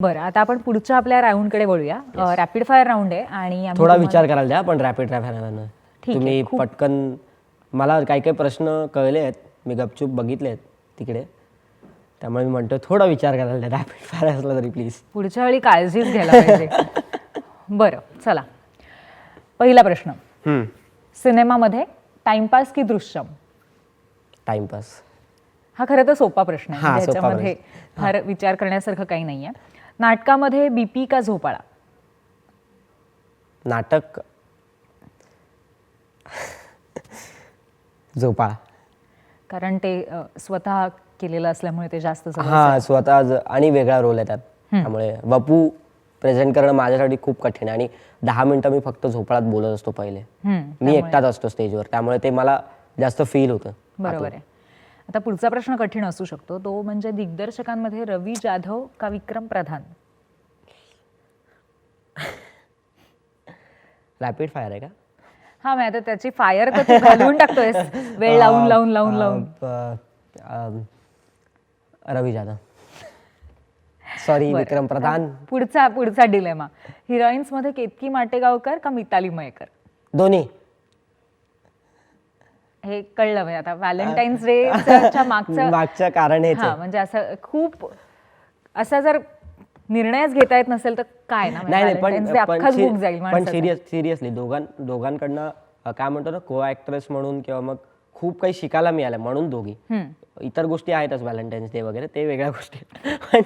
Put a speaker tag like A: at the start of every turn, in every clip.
A: बरं आता आपण पुढच्या आपल्या राऊंडकडे वळूया. रॅपिड फायर राऊंड आहे आणि आम्ही
B: थोडा
A: तुम्हाला-
B: विचार करायला द्या पण रॅपिड रॅपिड
A: ठीक आहे,
B: तुम्ही
A: खूप-
B: पटकन मला काही काही प्रश्न कळले आहेत मी गपचूप बघितले आहेत तिकडे. त्यामुळे मी म्हणतो थोडा विचार करायला द्या रॅपिड फायर असला तरी प्लीज
A: पुढच्या वेळी काळजीच घ्यायला पाहिजे. बरं चला. पहिला प्रश्न. सिनेमामध्ये टाइमपास की दृश्यम?
B: टाइमपास
A: हा खरं तर सोपा प्रश्न आहे.
B: हा,
A: म्हणजे
B: सोपा
A: फार विचार करण्यासारखं काही नाहीये. नाटकामध्ये बीपी का झोपाळा?
B: नाटक. झोपाळा.
A: कारण ते अ, स्वतः केलेलं असल्यामुळे ते जास्त जवळ
B: हा स्वतः ज- आणि वेगळा रोल आहे त्यात त्यामुळे वपू प्रेझेंट करणं माझ्यासाठी खूप कठीण आहे. आणि दहा मिनिटं मी फक्त झोपाळात बोलत असतो पहिले.
A: हम्म,
B: मी एकटाच असतो स्टेजवर. त्यामुळे ते मला जास्त फील होतं.
A: बरोबर आहे. आता पुढचा प्रश्न कठीण असू शकतो. तो म्हणजे दिग्दर्शकांमध्ये रवी जाधव का विक्रम प्रधान?
B: रॅपिड फायर आहे का?
A: हा मी आता त्याची फायर तर तू घालवून टाकतोयस. वेळ लावून लावून लावून लावून.
B: रवी जाधव. सॉरी
A: बरं.
B: विक्रम प्रधान.
A: पुढचा पुढचा डिलेमा हिरोईन्समध्ये केतकी माटेगावकर का मिताली मयेकर?
B: दोन्ही.
A: हे कळलं म्हणजे आता व्हॅलेंटाईन्स डेच्या मागचं
B: मागचं कारण हेच
A: हा
B: आहे.
A: म्हणजे असं खूप असा जर निर्णयच घेता येत नसेल तर काय ना
B: नाही नाही पण पण
A: अख्खाच
B: सी-
A: बुक जाईल
B: पण
A: माणसाचा.
B: सिरियस सिरियसली दोघां दोघांकडनं अं, काय म्हणतो ना को ऍक्ट्रेस म्हणून किंवा मग खूप काही शिकायला मिळालं म्हणून दोघी इतर गोष्टी आहेतच व्हॅलेंटाईन्स डे वगैरे ते वेगळ्या गोष्टी आहेत. पण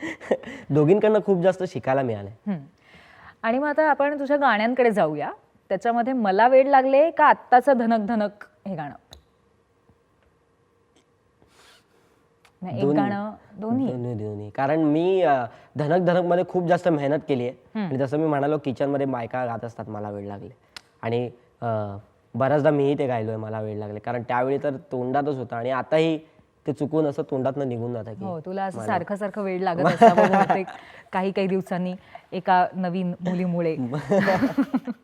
B: दोघींकडनं खूप जास्त शिकायला
A: हम्म. आणि मग आता आपण तुझ्या गाण्यांकडे जाऊया त्याच्यामध्ये मला वेळ लागले का आत्ताचं धनक धनक हे गाणं. नाही, एक
B: दोन्ही.
A: गाणं दोन्ही.
B: दोन्ही दोन्ही. कारण मी अं, धनक धनकमध्ये खूप जास्त मेहनत केली आहे. आणि जसं मी म्हणालो किचनमध्ये बायका गात असतात मला वेळ लागले. आणि अं, बऱ्याचदा मीही ते गायलोय मला वेळ लागले. कारण त्यावेळी तर तोंडातच होतं. आणि आताही ते चुकून असं तोंडातनं निघून जातं की
A: हो तुला असं सारखं सारखं वेळ लागत असावं बहुतेक. काही काही दिवसांनी एका नवीन मुलीमुळे.